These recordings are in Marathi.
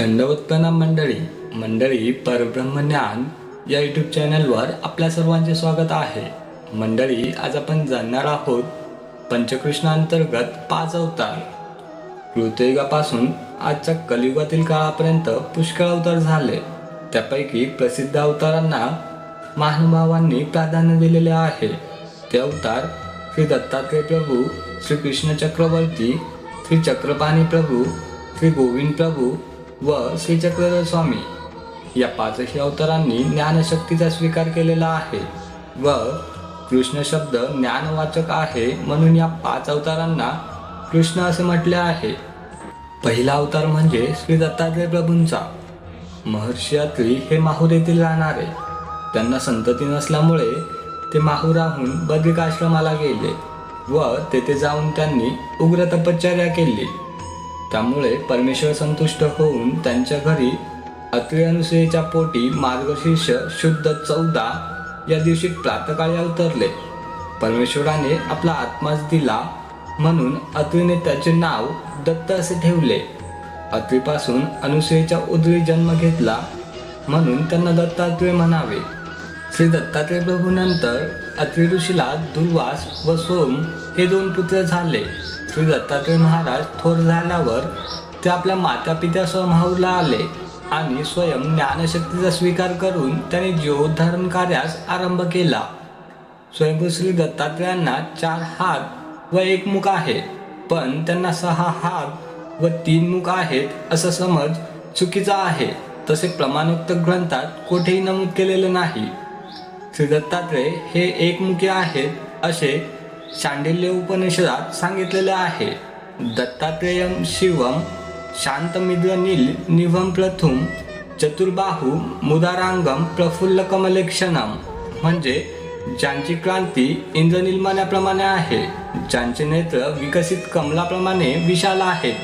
दंडवत मंडळी मंडळी परब्रह्मज्ञान या यूट्यूब चॅनलवर आपल्या सर्वांचे स्वागत आहे. मंडळी आज आपण जाणणार आहोत पंचकृष्णांतर्गत पाच अवतार. कृतयुगापासून आजच्या कलियुगातील काळापर्यंत पुष्कळ अवतार झाले. त्यापैकी प्रसिद्ध अवतारांना महानुभावांनी प्राधान्य दिलेले आहे. ते अवतार श्री दत्तात्रय प्रभू श्री कृष्ण चक्रवर्ती श्री चक्रपाणी प्रभू श्री गोविंद प्रभू व श्री चक्रधर स्वामी या पाचही अवतारांनी ज्ञानशक्तीचा स्वीकार केलेला आहे व कृष्ण शब्द ज्ञानवाचक आहे म्हणून या पाच अवतारांना कृष्ण असे म्हटले आहे. पहिला अवतार म्हणजे श्री दत्तात्रय प्रभूंचा. महर्षी अत्री हे माहूर येथील राहणारे. त्यांना संतती नसल्यामुळे ते माहुराहून बद्रिकाश्रमाला गेले व तेथे जाऊन त्यांनी उग्र तपश्चर्या केली. त्यामुळे परमेश्वर संतुष्ट होऊन त्यांच्या घरी अत्रिअनुसयेच्या पोटी मार्गशीर्ष शुद्ध चौदा या दिवशी प्रातकाळी अवतरले. परमेश्वराने आपला आत्माच दिला म्हणून अत्रीने त्याचे नाव दत्त असे ठेवले. अत्रीपासून अनुसुयेच्या उदरी जन्म घेतला म्हणून त्यांना दत्तात्रय म्हणावे. श्री दत्तात्रय प्रभूनंतर अत्रि ऋषीला दुर्वास व सोम हे दोन पुत्र झाले. श्री दत्तात्रय महाराज थोर झाल्यावर ते आपल्या माता पित्यासह माहूरला आले आणि स्वयं ज्ञानशक्तीचा स्वीकार करून त्यांनी जीवोद्धारण कार्यास आरंभ केला. स्वयंभू श्री दत्तात्रयांना चार हात व एक मुख आहे पण त्यांना सहा हात व तीन मुख आहेत असा समज चुकीचा आहे. तसे प्रमाणोक्त ग्रंथात कोठेही नमूद केलेले नाही. श्री दत्तात्रय हे एकमुखी आहेत असे शांडिल्य उपनिषदात सांगितलेलं आहे. दत्तात्रेयम शिवम शांतमिद्र नील निवम प्रथुम चतुर्बाहू मुदारांगम प्रफुल्ल कमलेक्षणम म्हणजे ज्यांची क्रांती इंद्रनिर्माण्याप्रमाणे आहे ज्यांचे नेत्र विकसित कमलाप्रमाणे विशाल आहेत.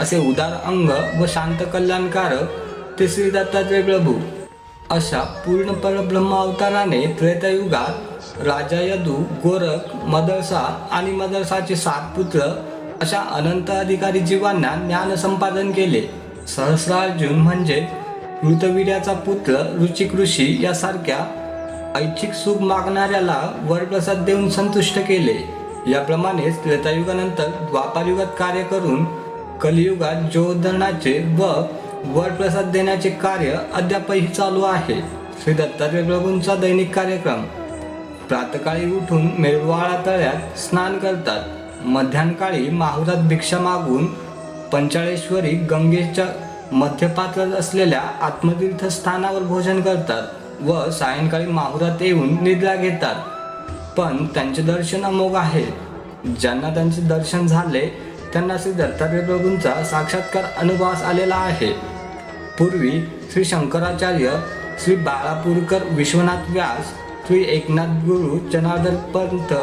असे उदार अंग व शांत कल्याणकारक ते श्री दत्तात्रय प्रभू अशा पूर्ण परब्रह्म अवताराने त्रेतायुगात राजा यदू गोरख मदरसा आणि मदरसाचे सात पुत्र अशा अनंत अधिकारी जीवांना ज्ञान संपादन केले. सहस्रार्जुन म्हणजे ऋतवीर्याचा पुत्र रुचिक ऋषी यासारख्या ऐच्छिक सुख मागणाऱ्याला वरप्रसाद देऊन संतुष्ट केले. याप्रमाणेच त्रेतायुगानंतर द्वापारयुगात कार्य करून कलियुगात जोधनाचे व वरप्रसाद देण्याचे कार्य अद्यापही चालू आहे. श्री दत्तात्रय प्रभूंचा दैनिक कार्यक्रम. प्रातकाळी उठून मेळवाळा तळ्यात स्नान करतात. मध्यानकाळी माहुरात भिक्षा मागून पंचाळेश्वरी गंगेच्या मध्यपात्रात असलेल्या आत्मतीर्थ स्थानावर भोजन करतात व सायंकाळी माहुरात येऊन निद्रा घेतात. पण त्यांचे दर्शन अमोघ आहे. ज्यांना त्यांचे दर्शन झाले त्यांना श्री दत्तात्रय प्रभूंचा साक्षात्कार अनुभवास आलेला आहे. पूर्वी श्री शंकराचार्य श्री बाळापूरकर विश्वनाथ व्यास श्री एकनाथ गुरु जनार्दन पंत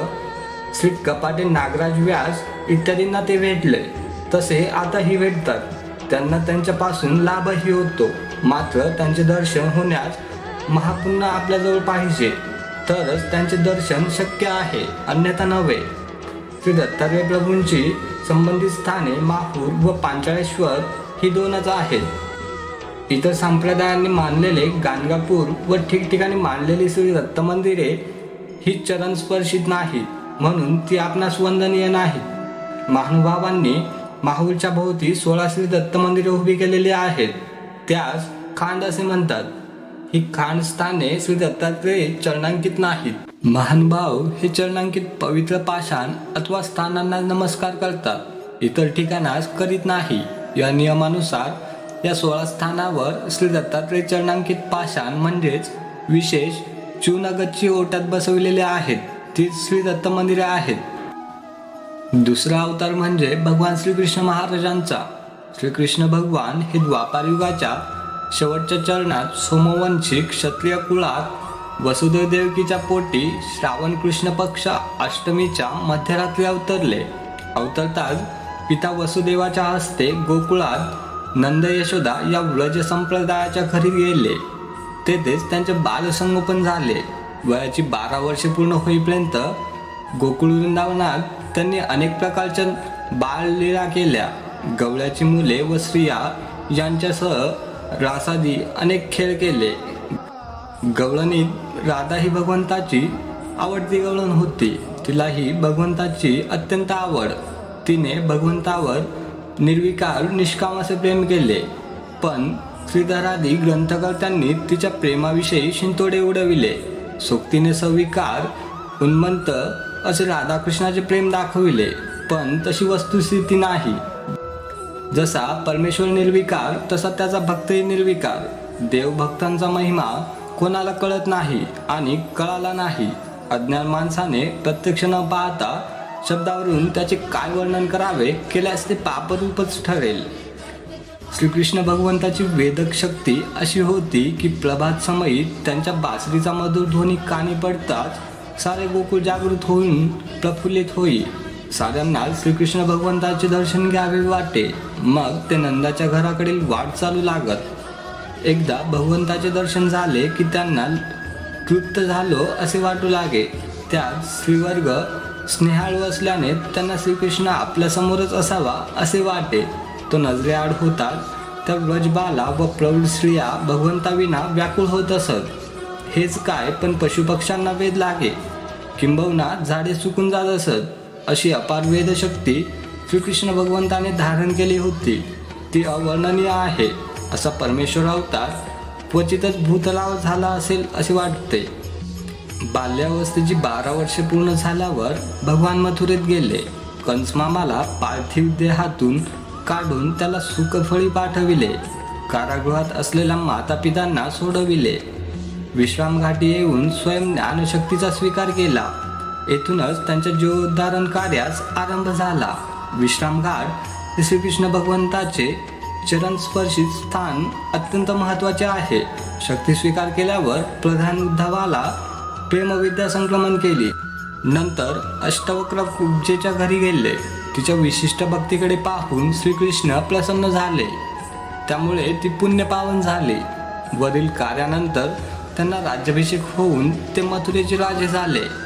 श्री कपाटे नागराज व्यास इत्यादींना ते भेटले. तसे आताही भेटतात. त्यांना त्यांच्यापासून लाभही होतो. मात्र त्यांचे दर्शन होण्यास महापुन्हा आपल्याजवळ पाहिजे. तरच त्यांचे दर्शन शक्य आहे अन्यथा नव्हे. श्री दत्तात्रय प्रभूंची संबंधित स्थाने माहूर व पांचाळेश्वर ही दोनच आहेत. इतर संप्रदायांनी मानलेले गाणगापूर व ठिकठिकाणी मानलेली श्री दत्त मंदिरे ही चरणस्पर्शित नाहीत म्हणून ती आपणास वंदनीय नाही महानुभावांनी माहूरच्या भोवती सोळा श्री दत्त मंदिरे उभी केलेली आहेत. त्यास खांड असे म्हणतात. ही खान स्थाने श्री दत्तात्रय चरणांकित नाहीत. महानुभाव हे चरणांकित पवित्र पाषाण अथवा स्थानांना नमस्कार करतात. इतर ठिकाणास करीत नाही. या नियमानुसार या सोळा स्थानावर श्री दत्तात्रय चरणांकित पाषाण म्हणजेच विशेष चूनगच्ची ओटात बसविलेले आहेत. ती श्री दत्त मंदिरे आहेत. दुसरा अवतार म्हणजे भगवान श्रीकृष्ण महाराजांचा. श्रीकृष्ण भगवान हे द्वापार युगाच्या शेवटच्या चरणात सोमवंशी क्षत्रिय कुळात वसुदेव देवकीच्या पोटी श्रावण कृष्ण पक्ष अष्टमीच्या मध्यरात्री अवतरले. अवतरताच पिता वसुदेवाच्या हस्ते गोकुळात नंद यशोदा या व्रज संप्रदायाच्या घरी गेले. तेथेच त्यांचे बालसंगोपन झाले. वयाची बारा वर्षे पूर्ण होईपर्यंत गोकुळ वृंदावनात त्यांनी अनेक प्रकारच्या बाललीला केल्या. गवळ्याची मुले व स्त्रिया यांच्यासह रासादी अनेक खेळ केले. गवळणीत राधा ही भगवंताची आवडती गवळण होती. तिलाही भगवंताची अत्यंत आवड. तिने भगवंतावर निर्विकार निष्काम असे प्रेम केले. पण श्रीधरादी ग्रंथकर्त्यांनी तिच्या प्रेमाविषयी शिंतोडे उडविले. सोक्तीने सविकार उन्मंत असे राधाकृष्णाचे प्रेम दाखविले. पण तशी वस्तुस्थिती नाही. जसा परमेश्वर निर्विकार तसा त्याचा भक्तही निर्विकार. देवभक्तांचा महिमा कोणाला कळत नाही आणि कळाला नाही. अज्ञान माणसाने प्रत्यक्ष न पाहता शब्दावरून त्याचे काय वर्णन करावे केल्यास ते पापरूपच ठरेल. श्रीकृष्ण भगवंताची वेदक शक्ती अशी होती की प्रभात समयी त्यांच्या बासरीचा मधुर ध्वनी कानी पडताच सारे गोकुळ जागृत होऊन प्रफुल्लित होई. साऱ्यांना श्रीकृष्ण भगवंताचे दर्शन घ्यावे वाटे. मग ते नंदाच्या घराकडील वाट चालू लागत. एकदा भगवंताचे दर्शन झाले की त्यांना तृप्त झालो असे वाटू लागे. त्यात श्रीवर्ग स्नेहाळू असल्याने त्यांना श्रीकृष्ण आपल्यासमोरच असावा असे वाटे. तो नजरेआड होता. त्या व्रजबाला व प्रौढ स्त्रिया भगवंताविना व्याकुळ होत असत. हेच काय पण पशुपक्ष्यांना वेद लागे. किंबहुना झाडे सुकून जात असत. अशी अपार वेदशक्ती श्रीकृष्ण भगवंताने धारण केली होती. ती अवर्णनीय आहे. असा परमेश्वर अवतार क्वचितच भूतलाव झाला असेल असे वाटते. बाल्यावस्थेची बारा वर्षे पूर्ण झाल्यावर भगवान मथुरेत गेले. कंसमामाला पार्थिव देहातून काढून त्याला सुखफळी पाठविले. कारागृहात असलेल्या मातापितांना सोडविले. विश्रामघाटी येऊन स्वयं ज्ञानशक्तीचा स्वीकार केला. येथूनच त्यांच्या जीवोद्धारण कार्यास आरंभ झाला. विश्रामघाट हे श्रीकृष्ण भगवंताचे चरणस्पर्शित स्थान अत्यंत महत्त्वाचे आहे. शक्ती स्वीकार केल्यावर प्रधान उद्धवाला प्रेमविद्या संक्रमण केली. नंतर अष्टवक्र कुब्जेच्या घरी गेले. तिच्या विशिष्ट भक्तीकडे पाहून श्रीकृष्ण प्रसन्न झाले. त्यामुळे ती पुण्यपावन झाली. वरील कार्यानंतर त्यांना राज्याभिषेक होऊन ते मथुरेचे राजे झाले.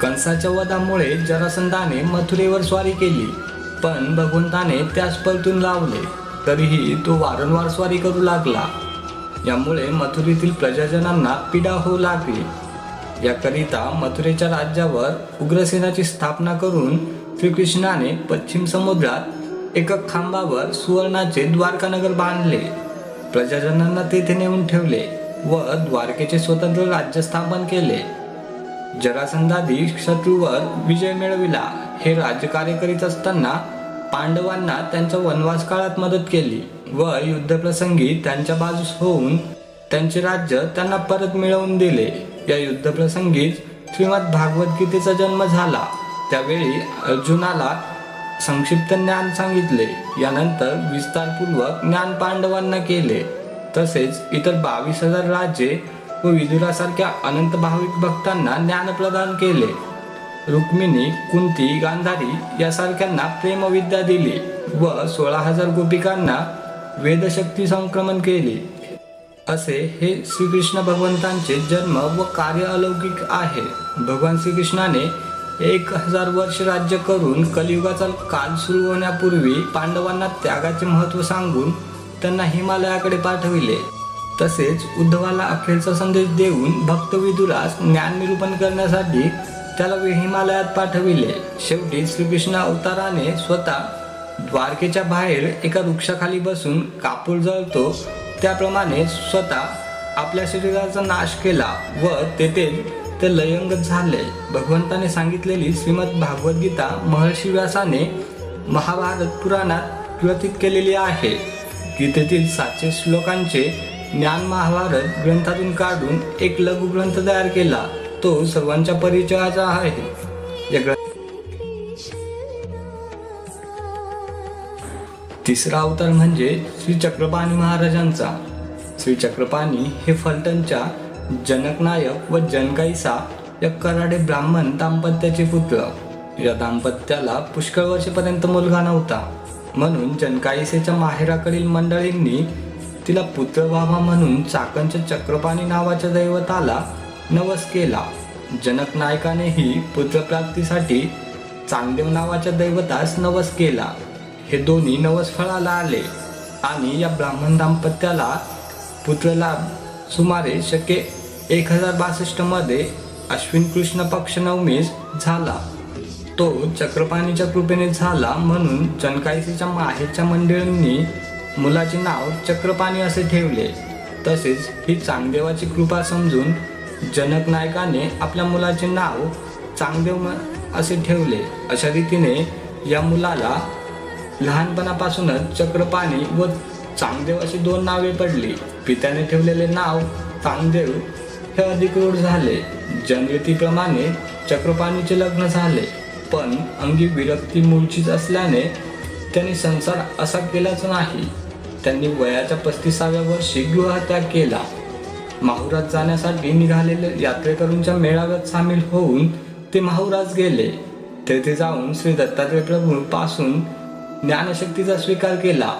कंसाच्या वधामुळे जरासंधाने मथुरेवर स्वारी केली. पण भगवंताने त्यास परतून लावले. तरीही तो वारंवार स्वारी करू लागला. यामुळे मथुरेतील प्रजाजनांना पीडा होऊ लागली. याकरिता मथुरेच्या राज्यावर उग्रसेनाची स्थापना करून श्रीकृष्णाने पश्चिम समुद्रात एका खांबावर सुवर्णाचे द्वारकानगर बांधले. प्रजाजनांना तेथे नेऊन ठेवले व द्वारकेचे स्वतंत्र राज्य स्थापन केले. जरासंधादी शत्रूवर विजय मिळविला. हे राज्यकार्य करीत असताना पांडवांना त्यांच्या वनवास काळात मदत केली व युद्धप्रसंगी त्यांच्या बाजूस होऊन त्यांचे राज्य त्यांना परत मिळवून दिले. या युद्धप्रसंगीच श्रीमद भागवत गीतेचा जन्म झाला. त्यावेळी अर्जुनाला संक्षिप्त ज्ञान सांगितले. यानंतर विस्तारपूर्वक ज्ञान पांडवांना केले. तसेच इतर बावीस हजार राज्ये व विदुरासारख्या अनंत भाविक भक्तांना ज्ञान प्रदान केले. रुक्मिणी कुंती गांधारी यासारख्यांना प्रेमविद्या दिली व सोळा हजार गोपिकांना वेदशक्ती संक्रमण केली. असे हे श्रीकृष्ण भगवंतांचे जन्म व कार्य अलौकिक आहे. भगवान श्रीकृष्णाने एक हजार वर्ष राज्य करून कलियुगाचा काल सुरू होण्यापूर्वी पांडवांना त्यागाचे महत्त्व सांगून त्यांना हिमालयाकडे पाठविले. तसेच उद्धवाला अखेरचा संदेश देऊन भक्तविदुरास ज्ञान निरूपण करण्यासाठी त्याला हिमालयात पाठविले. शेवटी श्रीकृष्ण अवताराने स्वतः द्वारकेच्या बाहेर एका वृक्षाखाली बसून कापूर जळतो. त्याप्रमाणे स्वतः आपल्या शरीराचा नाश केला व तेथे ते लयंगत झाले. भगवंताने सांगितलेली श्रीमद भागवत गीता महर्षी व्यासाने महाभारत पुराणात व्यतीत केलेली आहे. गीतेतील सातशे श्लोकांचे ज्ञान महाभारत ग्रंथातून काढून एक लघु ग्रंथ तयार केला. तो सर्वांच्या परिचयाचा आहे. तिसरा अवतार म्हणजे श्री चक्रपाणी महाराजांचा. श्री चक्रपाणी हे फलटणच्या जनकनायक व जनकाईसा या कराडे ब्राह्मण दाम्पत्याचे पुत्र. या दाम्पत्याला पुष्कळ वर्षेपर्यंत मुलगा नव्हता. म्हणून जनकाईसेच्या माहेराकडील मंडळींनी तिला पुत्र व्हावा म्हणून चाकणच्या चक्रपाणी नावाच्या दैवताला नवस केला. जनक नायकानेही पुत्रप्राप्तीसाठी चांगदेव नावाच्या दैवतास नवस केला. हे दोन्ही नवस फळाला आले आणि या ब्राह्मण दाम्पत्याला पुत्रलाभ सुमारे शके एक हजार बासष्टमध्ये अश्विन कृष्ण पक्ष नवमीस झाला. तो चक्रपाणीच्या कृपेने झाला म्हणून चनकायसीच्या माहेरच्या मंडळींनी मुलाचे नाव चक्रपाणी असे ठेवले. तसेच ही चांगदेवाची कृपा समजून जनक नायकाने आपल्या मुलाचे नाव चांगदेव म- असे ठेवले. अशा रीतीने या मुलाला लहानपणापासूनच चक्रपाणी व चांगदेव अशी दोन नावे पडली. पित्याने ठेवलेले नाव चांगदेव हे अधिक रूढ झाले. जनरीतीप्रमाणे चक्रपाणीचे लग्न झाले. पण अंगी विरक्ती मूळचीच असल्याने त्यांनी संसार असा केलाच नाही. त्यांनी वयाच्या पस्तीसाव्या वर्षी गृहत्याग केला. माहुरात जाण्यासाठी निघालेल्या यात्रेकरूंच्या मेळाव्यात सामील होऊन ते माहुरात गेले. तेथे जाऊन श्री दत्तात्रय प्रभू पासून ज्ञानशक्तीचा स्वीकार केला.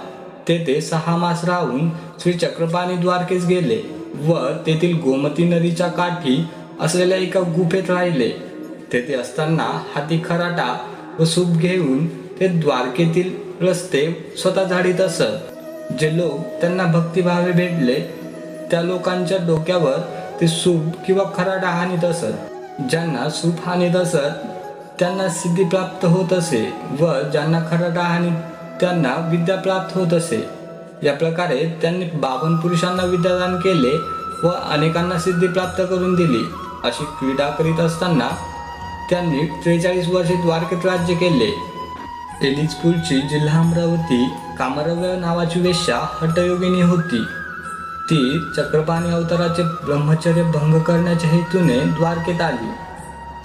तेथे सहा मास राहून श्री चक्रपाणी द्वारकेस गेले व तेथील गोमती नदीच्या काठी असलेल्या एका गुफेत राहिले. तेथे असताना हाती खराटा व सूप घेऊन ते द्वारकेतील रस्ते स्वतः झाडीत असत. जे लोक त्यांना भक्तिभावे भेटले त्या लोकांच्या डोक्यावर ते सूप किंवा खराडा हानीत असत. ज्यांना सूप हानीत असत त्यांना सिद्धी प्राप्त होत असे व ज्यांना खराडा हानीत त्यांना विद्या प्राप्त होत असे. या प्रकारे त्यांनी बावन पुरुषांना विद्यादान केले व अनेकांना सिद्धी प्राप्त करून दिली. अशी क्रीडा करीत असताना त्यांनी त्रेचाळीस वर्षे द्वारकेत राज्य केले. एलिजपूरची जिल्हा अमरावती कामरव्य नावाची वेश्या हटयोगिनी होती. ती चक्रपाणी अवताराचे ब्रह्मचर्य भंग करण्याच्या हेतूने द्वारकेत आली.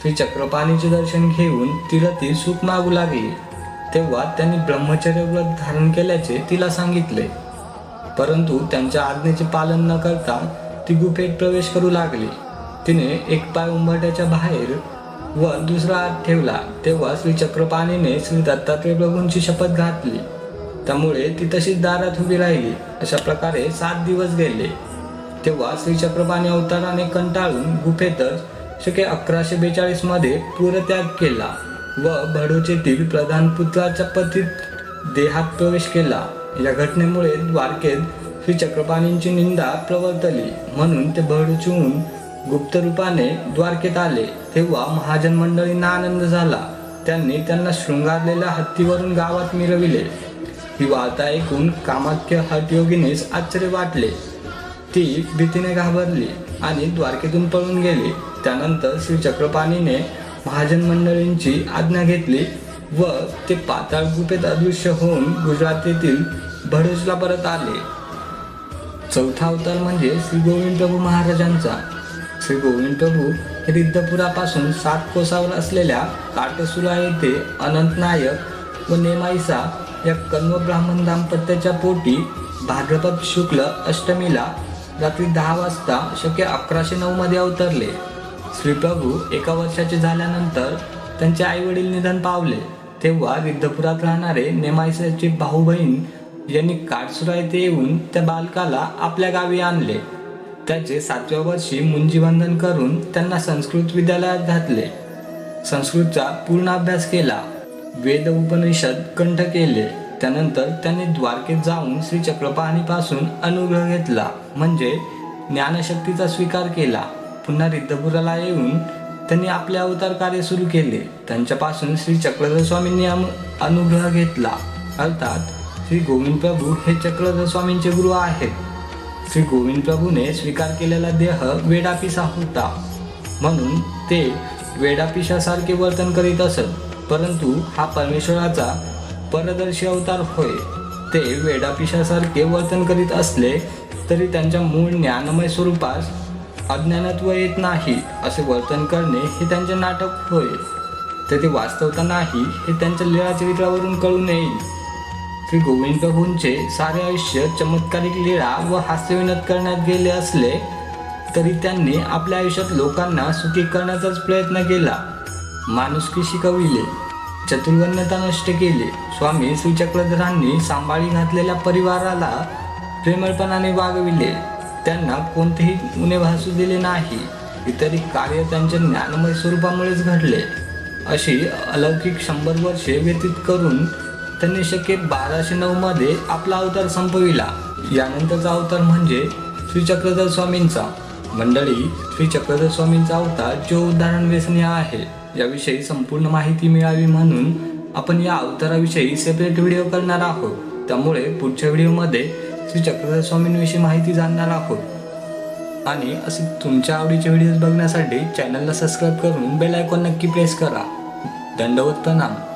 श्री चक्रपाणीचे दर्शन घेऊन तिला ती सुख मागू लागली. तेव्हा त्यांनी ब्रह्मचर्य व्रत धारण केल्याचे तिला सांगितले. परंतु त्यांच्या आज्ञेचे पालन न करता ती गुफेत प्रवेश करू लागली. तिने एक पाय उंबरट्याच्या बाहेर व दुसरा हात ठेवला. तेव्हा श्री चक्रपाणीने श्री दत्तात्रय प्रभूंची शपथ घातली. त्यामुळे ती तशीच दारात उभी राहिली. अशा प्रकारे सात दिवस गेले. तेव्हा श्री चक्रपाणी अवताराने कंटाळून गुफेतच शके अकराशे बेचाळीसमध्ये पूरत्याग केला व भडोचेतील प्रधान पुत्राच्या पतीत देहात प्रवेश केला. या घटनेमुळे द्वारकेत श्री चक्रपाणींची निंदा प्रवर्तली. म्हणून ते भडूचून गुप्त रूपाने द्वारकेत आले. तेव्हा महाजन मंडळींना आनंद झाला. त्यांनी त्यांना शृंगारलेल्या हत्तीवरून गावात मिरविले. ही वार्ता ऐकून कामाख्य हटयोगिनीस आश्चर्य वाटले. ती भीतीने घाबरली आणि द्वारकेतून पळून गेली. त्यानंतर श्री चक्रपाणीने महाजन मंडळींची आज्ञा घेतली व ते पाताळ गुफेत अदृश्य होऊन गुजरातेतील भडोसला परत आले. चौथा अवतार म्हणजे श्री गोविंद प्रभू महाराजांचा. श्री गोविंद प्रभू हे रिद्धपुरापासून सात कोसावर असलेल्या काटसुला येथे अनंत नायक व नेमाईसा या कन्व ब्राह्मण दाम्पत्याच्या पोटी भाद्रपद शुक्ल अष्टमीला रात्री दहा वाजता शक्य अकराशे नऊमध्ये अवतरले. श्रीप्रभू एका वर्षाचे झाल्यानंतर त्यांचे आईवडील निधन पावले. तेव्हा रिद्धपुरात राहणारे नेमाईसाची भाऊ बहीण यांनी काटसुरा येथे येऊन त्या बालकाला आपल्या गावी आणले. त्याचे सातव्या वर्षी मुंजीवंदन करून त्यांना संस्कृत विद्यालयात घातले. संस्कृतचा पूर्ण अभ्यास केला. वेद उपनिषद कंठ केले. त्यानंतर त्यांनी द्वारकेत जाऊन श्री चक्रपाणीपासून अनुग्रह घेतला. म्हणजे ज्ञानशक्तीचा स्वीकार केला. पुन्हा रिद्धपुराला येऊन त्यांनी आपले अवतार कार्य सुरू केले. त्यांच्यापासून श्री चक्रधर स्वामींनी अनुग्रह घेतला. अर्थात श्री गोविंद प्रभू हे चक्रधर स्वामींचे गुरु आहेत. श्री गोविंद प्रभूने स्वीकार केलेला देह वेडापिसा होता. म्हणून ते वेडापिशासारखे वर्तन करीत असत. परंतु हा परमेश्वराचा परदर्शी अवतार होय. ते वेडापिशासारखे वर्तन करीत असले तरी त्यांच्या मूळ ज्ञानमय स्वरूपास अज्ञानत्व येत नाही असे वर्तन करणे हे त्यांचे नाटक होय. तर ते वास्तवता नाही हे त्यांच्या लीळा चरित्रावरून कळून येईल. श्री गोविंद प्रभूंचे सारे आयुष्य चमत्कारिक लीळा व हास्यविनोद करण्यात गेले असले तरी त्यांनी आपल्या आयुष्यात लोकांना सुखी करण्याचाच प्रयत्न केला. माणुसकी शिकविले चतुर्गण्यता नष्ट केली. स्वामी श्रीचक्रधरांनी सांभाळी घातलेल्या परिवाराला प्रेमळपणाने वागविले. त्यांना कोणतेही गुन्हे भासू दिले नाही. इतरी कार्य त्यांच्या ज्ञानमय स्वरूपामुळेच घडले. अशी अलौकिक शंभर वर्षे व्यतीत करून त्यांनी शके बाराशे नऊ मध्ये आपला अवतार संपविला. यानंतरचा अवतार म्हणजे श्री चक्रधर स्वामींचा. मंडळी श्री चक्रधर स्वामींचा अवतार जो उदाहरण व्यसनीय आहे. याविषयी संपूर्ण माहिती मिळावी म्हणून आपण या अवताराविषयी सेपरेट व्हिडिओ करणार आहोत. त्यामुळे पुढच्या व्हिडिओमध्ये श्री चक्रधर स्वामींविषयी माहिती जाणणार आहोत. आणि असे तुमच्या आवडीचे व्हिडिओज बघण्यासाठी चॅनलला सबस्क्राईब करून बेल आयकॉन नक्की प्रेस करा. दंडवत प्रणाम.